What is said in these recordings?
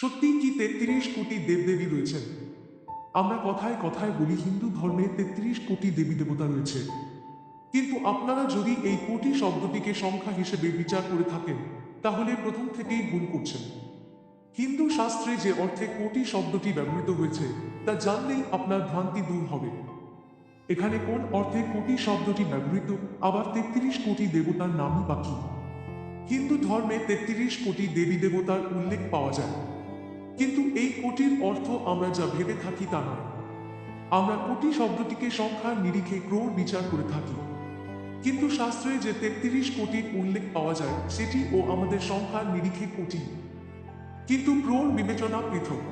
সত্যিই কি তেত্রিশ কোটি দেবদেবী রয়েছেন আমরা কথায় কথায় বলি, হিন্দু ধর্মে তেত্রিশ কোটি দেবী দেবতা রয়েছে। কিন্তু আপনারা যদি এই কোটি শব্দটিকে সংখ্যা হিসেবে বিচার করে থাকেন, তাহলে প্রথম থেকেই ভুল করছেন। হিন্দু শাস্ত্রে যে অর্থে কোটি শব্দটি ব্যবহৃত হয়েছে, তা জানলেই আপনার ভ্রান্তি দূর হবে। এখানে কোন অর্থে কোটি শব্দটি ব্যবহৃত, আবার তেত্রিশ কোটি দেবতার নামই বাকি হিন্দু ধর্মে তেত্রিশ কোটি দেবী দেবতার উল্লেখ পাওয়া যায়। কিন্তু এই কোটির অর্থ আমরা যা ভেবে থাকি তা নয়। আমরা কোটি শব্দটিকে সংখ্যার নিরিখে ক্রোড় বিচার করে থাকি। কিন্তু শাস্ত্রে যে তেত্রিশ কোটির উল্লেখ পাওয়া যায়, সেটি ও আমাদের সংখ্যার নিরিখে কোটি। কিন্তু ক্রোড় বিবেচনা পৃথক।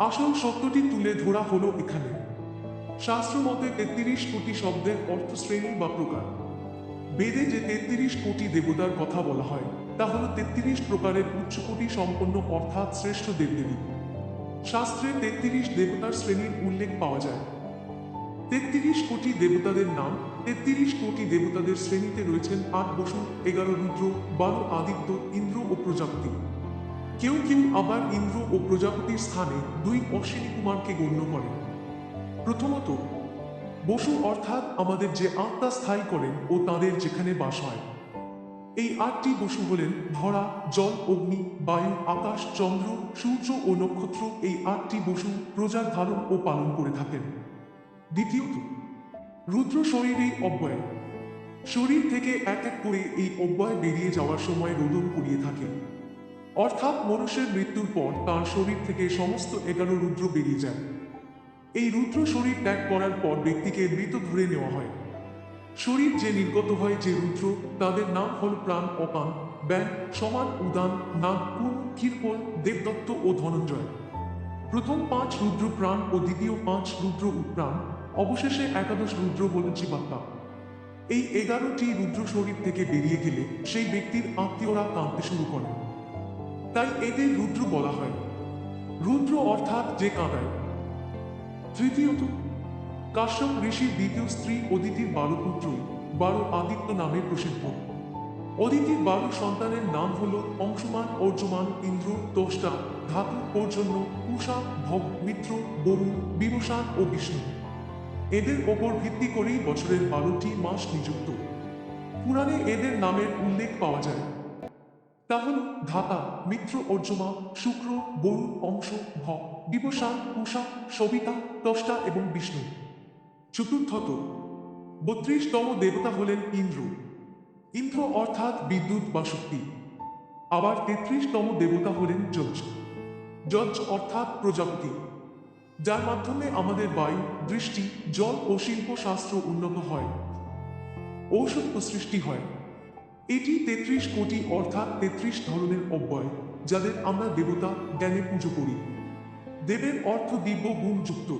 আসল সত্যটি তুলে ধরা হলো এখানে। শাস্ত্র মতে তেত্রিশ কোটি শব্দের অর্থ শ্রেণি বা প্রকার। বেদে যে তেত্রিশ কোটি দেবতার কথা বলা হয়, তা হল তেত্রিশ প্রকারের উচ্চকোটি সম্পন্ন অর্থাৎ শ্রেষ্ঠ দেবদেবী। শাস্ত্রে তেত্রিশ দেবতার শ্রেণির উল্লেখ পাওয়া যায়। তেত্রিশ কোটি দেবতাদের নাম, তেত্রিশ কোটি দেবতাদের শ্রেণীতে রয়েছেন আট বসু, এগারো রুদ্র, বারো আদিত্য, ইন্দ্র ও প্রজাপতি। কেউ কেউ আবার ইন্দ্র ও প্রজাপতির স্থানে দুই অশ্বিনী কুমারকে গণ্য করেন। প্রথমত বসু অর্থাৎ আমাদের যে আত্মা স্থায়ী করেন ও তাদের যেখানে বাস হয়। এই আটটি বসু হলেন ধরা জল, অগ্নি, বায়ু, আকাশ, চন্দ্র, সূর্য ও নক্ষত্র এই আটটি বসু প্রজার ধারণ ও পালন করে থাকেন। দ্বিতীয়ত, রুদ্র শরীরেই অব্যয়। শরীর থেকে এক এক করে এই অব্যয় বেরিয়ে যাওয়ার সময় রোদন করিয়ে থাকে। অর্থাৎ মনুষ্যের মৃত্যুর পর তার শরীর থেকে সমস্ত এগারো রুদ্র বেরিয়ে যায়। এই রুদ্র শরীর ত্যাগ করার পর ব্যক্তিকে মৃত ধরে নেওয়া হয়। শরীর যে নির্গত হয় যে রুদ্র, তাদের নাম হল প্রাণ অপান ব্যান সমান উদান, নাগ ক্ষীরপল দেবদত্ত ও ধনঞ্জয়। প্রথম পাঁচ রুদ্র প্রাণ ও দ্বিতীয় পাঁচ রুদ্র উৎপ্রাণ অবশেষে একাদশ রুদ্র হল জীবাত্মা। এই এগারোটি রুদ্র শরীর থেকে বেরিয়ে গেলে সেই ব্যক্তির আত্মীয়রা কাঁদতে শুরু করে। তাই এদের রুদ্র বলা হয়। রুদ্র অর্থাৎ যে কাঁদায়। তৃতীয়ত, কাশ্যপ ঋষির দ্বিতীয় স্ত্রী অদিতির বারো পুত্র বারো আদিত্য নামে প্রসিদ্ধ। অদিতির বারো সন্তানের নাম হল অংশমান অর্জমান ইন্দ্র, তোষ্টা, ধাতু, পর্জন্য কুষা ভব, মিত্র বরুণ বিমসান ও বিষ্ণু। এদের ওপর ভিত্তি করেই বছরের বারোটি মাস নিযুক্ত। পুরাণে এদের নামের উল্লেখ পাওয়া যায়। তা হল ধাতা, মিত্র, অর্জমা, শুক্র বরুণ অংশ ভ বিবসা উষা, সবিতা, তষ্টা এবং বিষ্ণু। চতুর্থত, বত্রিশতম দেবতা হলেন ইন্দ্র। ইন্দ্র অর্থাৎ বিদ্যুৎ বা শক্তি। আবার তেত্রিশতম দেবতা হলেন যজ যজ অর্থাৎ প্রজাপতি। যার মাধ্যমে আমাদের বায়ু, দৃষ্টি, জল ও শিল্পশাস্ত্র উন্নত হয়। ঔষধ সৃষ্টি হয়। এটি তেত্রিশ কোটি অর্থাৎ তেত্রিশ ধরনের অব্যয়, যাদের আমরা দেবতা জ্ঞানে পুজো করি। দেবের অর্থ দিব্য গুণযুক্ত।